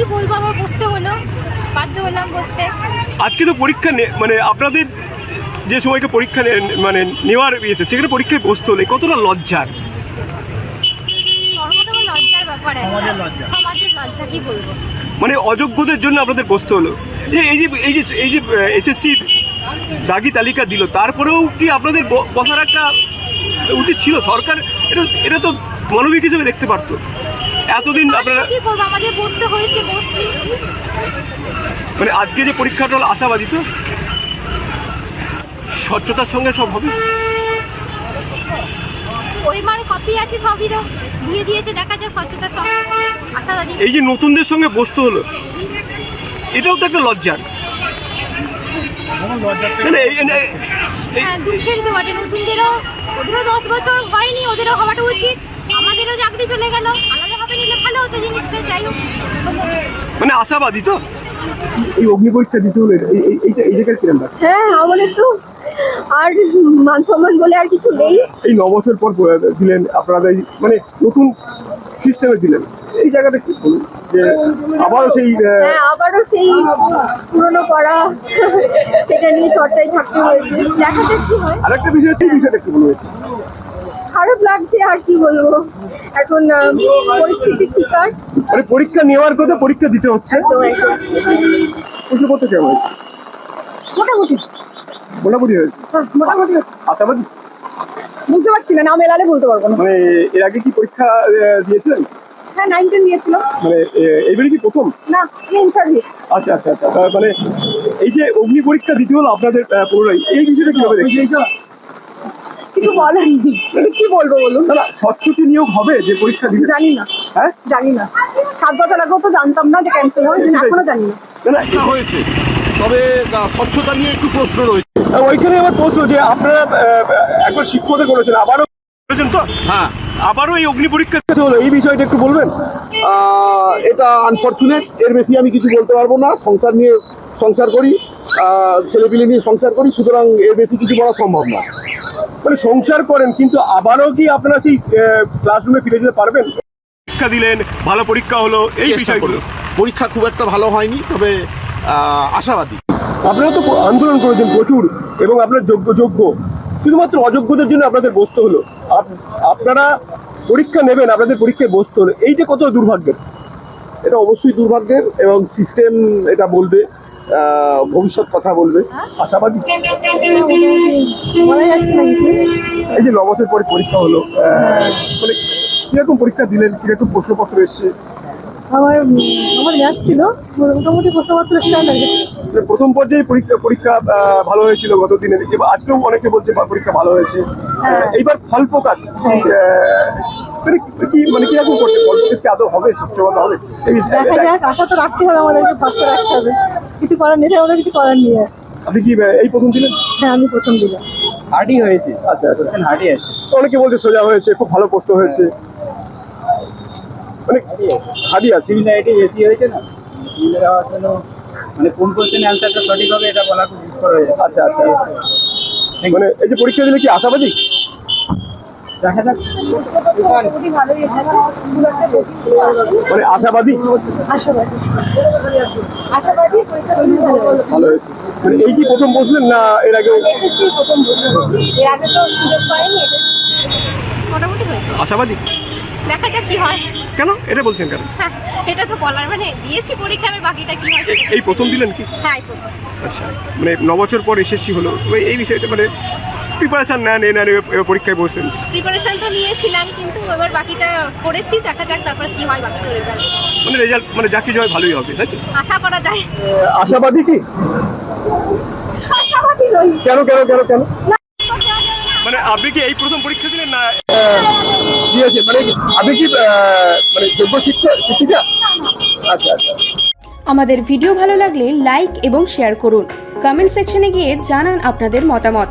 কি বলব আবার বসতে হলো বাধ্য হলাম বসতে। আজকে তো পরীক্ষা নে- মানে আপনাদের যে সময়কে পরীক্ষা নে- মানে নেওয়ার ইয়েছে সেখানে পরীক্ষায় বসতে হলে কতটা লজ্জার? লজ্জার ব্যাপার সমাজের লজ্জা। কি বলব? মানে অযোগ্যদের জন্য আপনাদের বসতে হলো। যে এই যে এই যে এই যে এসএসসি দাগি তালিকা দিল তারপরেও কি আপনাদের বসার একটা উচিত ছিল? সরকার এটা এটা তো মানবিক হিসেবে দেখতে পারতো। এতদিন আপনারা কি করব? আমাদের বসতে হয়েছে বসছি। মানে আজকে যে পরীক্ষাটা হলো আশাবাদী তো? স্বচ্ছতার সঙ্গে সব হবে? পরিমাণ কপি আছে সবইরও দিয়ে দিয়েছে দেখা স্বচ্ছতার সঙ্গে। আশাবাদী। এই যে নতুনদের সঙ্গে বসতে হলো এটাও তো একটা লজ্জার। মানে হ্যাঁ দুঃখের তো বটে নতুনদেরও ওদেরও দশ বছর হয়নি ওদেরও হওয়াটা উচিত। আমাদেরও চাকরি চলে গেল। আলাদাভাবে নিলে ভালো হতো জিনিসটা যাই হোক। মানে আশাবাদী তো? এই অগ্নি পরীক্ষা দিতে হলে এই- এই- এইটা এই জায়গায় কিরম লাগছে? হ্যাঁ আমাদের তো। আর মান সম্মান বলে আর কিছু নেই। এই ন বছর পর দিলেন আপনারা মানে নতুন সিস্টেমে দিলেন। এই জায়গাটা কি বলুন? যে আবারও সেই হ্যাঁ আবারও সেই পুরনো করা সেটা নিয়ে চর্চায় থাকতে হয়েছে। দেখা যাক কি হয়? আরেকটা বিষয় সেই বিষয়টা কি বলবেন খারাপ লাগছে আর কি বলব? এখন পরিস্থিতি শিকার। মানে পরীক্ষা নেওয়ার কথা পরীক্ষা দিতে হচ্ছে। তো একদম। প্রশ্নপত্র কেমন হয়েছে? মোটামুটি। মোটামুটি হয়েছে। হ্যাঁ, মোটামুটি। আশাবাদী? বুঝতে পারছি না নাম এলালে বলতে পারব না। মানে এর আগে কি পরীক্ষা দিয়েছিলেন? হ্যাঁ নাইন টেন দিয়েছিল মানে এইবারে কি প্রথম? না ইন্টারভিউ আচ্ছা আচ্ছা আচ্ছা। মানে এই যে অগ্নি পরীক্ষা দিতে হলো আপনাদের পুনরায় এই বিষয়টা কীভাবে দেখছেন? কিছু বলার নেই কি বলব বলুন? না স্বচ্ছতি নিয়োগ হবে যে পরীক্ষা দিবে। জানি না। হ্যাঁ? জানি না। সাত বছর আগেও তো জানতাম না যে ক্যান্সেল হবে এখনও জানি না। হয়েছে। তবে স্বচ্ছতা নিয়ে একটু প্রশ্ন রয়েছে। ওইখানে আমার প্রশ্ন যে আপনারা একবার শিক্ষকতা করেছেন আবারও করেছেন তো? হ্যাঁ। আবারও এই অগ্নি পরীক্ষা হলো এই বিষয়টা একটু বলবেন? এটা আনফর্চুনেট এর বেশি আমি কিছু বলতে পারব না। সংসার নিয়ে সংসার করি ছেলেপিলে নিয়ে সংসার করি সুতরাং এর বেশি কিছু বলা সম্ভব না। মানে সংসার করেন কিন্তু আবারও কি আপনারা সেই ক্লাসরুমে ফিরে যেতে পারবেন? পরীক্ষা দিলেন ভালো পরীক্ষা হলো এই বিষয়গুলো। পরীক্ষা খুব একটা ভালো হয়নি তবে আশাবাদী। আপনারা তো আন্দোলন করেছেন প্রচুর এবং আপনার যোগ্য যোগ্য। শুধুমাত্র অযোগ্যদের জন্য আপনাদের বসতে হলো। আপ- আপনারা পরীক্ষা নেবেন আপনাদের পরীক্ষায় বসতে হলো। এই যে কত দুর্ভাগ্যের? এটা অবশ্যই দুর্ভাগ্যের এবং সিস্টেম এটা বলবে। ভবিষ্যৎ কথা বলবে। আশাবাদী। এই যে ন বছর পরে পরীক্ষা হলো মানে কীরকম পরীক্ষা দিলেন? কীরকম প্রশ্নপত্র এসছে? আমার আমার মোটামুটি প্রশ্নপত্র স্ট্যান্ডার্ড মানে প্রথম পর্যায়ে পরীক্ষা পরীক্ষা ভালো হয়েছিল গত দিনে এবার আজকেও অনেকে বলছে পরীক্ষা ভালো হয়েছে। হ্যাঁ। এইবার ফল প্রকাশ। মানে কি মানে কীরকম করছে? ফল প্রকাশ কি আদৌ হবে হবে? এই দেখা যাক আশা তো রাখতে হবে আমাদেরকে পাঁচশো রাখতে হবে। কিছু করার নেই আমাদের কিছু করার নেই আপনি কি এই প্রথম দিলেন? হ্যাঁ আমি প্রথম দিলাম। হার্ডই হয়েছে। আচ্ছা আচ্ছা। কোশ্চেন হার্ডই আছে। অনেকে বলছে সোজা হয়েছে খুব ভালো প্রশ্ন হয়েছে। মানে হাদি আছে। সিমিলারিটি বেশি হয়েছে না? সিমিলার হওয়ার জন্য মানে কোন কোশ্চেন অ্যান্সারটা সঠিক হবে এটা বলা খুব মুশকিল হয়ে যাবে। আচ্ছা আচ্ছা। মানে এই যে পরীক্ষা দিলে কি আশাবাদী? দেখা যাক। বেশি মানে আশাবাদী? আশাবাদী। আশাবাদী ভালো হয়েছে। মানে এই কি প্রথম বসলেন না এর এসএসসি প্রথম এর আগে তো সুযোগ পাইনি। মোটামুটি হয়েছে। আশাবাদী? দেখা যাক কি হয়। কেন? এটা বলছেন কেন? হ্যাঁ এটা তো বলার। মানে দিয়েছি পরীক্ষা এবার বাকিটা কি হয় এই প্রথম দিলেন কি? হ্যাঁ প্রথম। আচ্ছা। মানে ন বছর পর এসএসসি হলো। ওই এই বিষয়টা মানে প্রিপারেশন নেন এ নেন পরীক্ষায় বসেন। প্রিপারেশন তো নিয়েছিলাম কিন্তু এবার বাকিটা করেছি দেখা যাক তারপর কি হয় বাকি তো রেজাল্ট মানে রেজাল্ট মানে যা কিছু হয় ভালোই হবে তাই তো? আশা করা যায়। আশাবাদী কি? আশাবাদী নই। কেন কেন কেন কেন? মানে আপনি কি এই প্রথম পরীক্ষা দিলেন না? দিয়েছে মানে আপনি কি মানে যোগ্য শিক্ষক শিক্ষিকা? আচ্ছা আচ্ছা। আমাদের ভিডিও ভালো লাগলে লাইক এবং শেয়ার করুন। কমেন্ট সেকশনে গিয়ে জানান আপনাদের মতামত।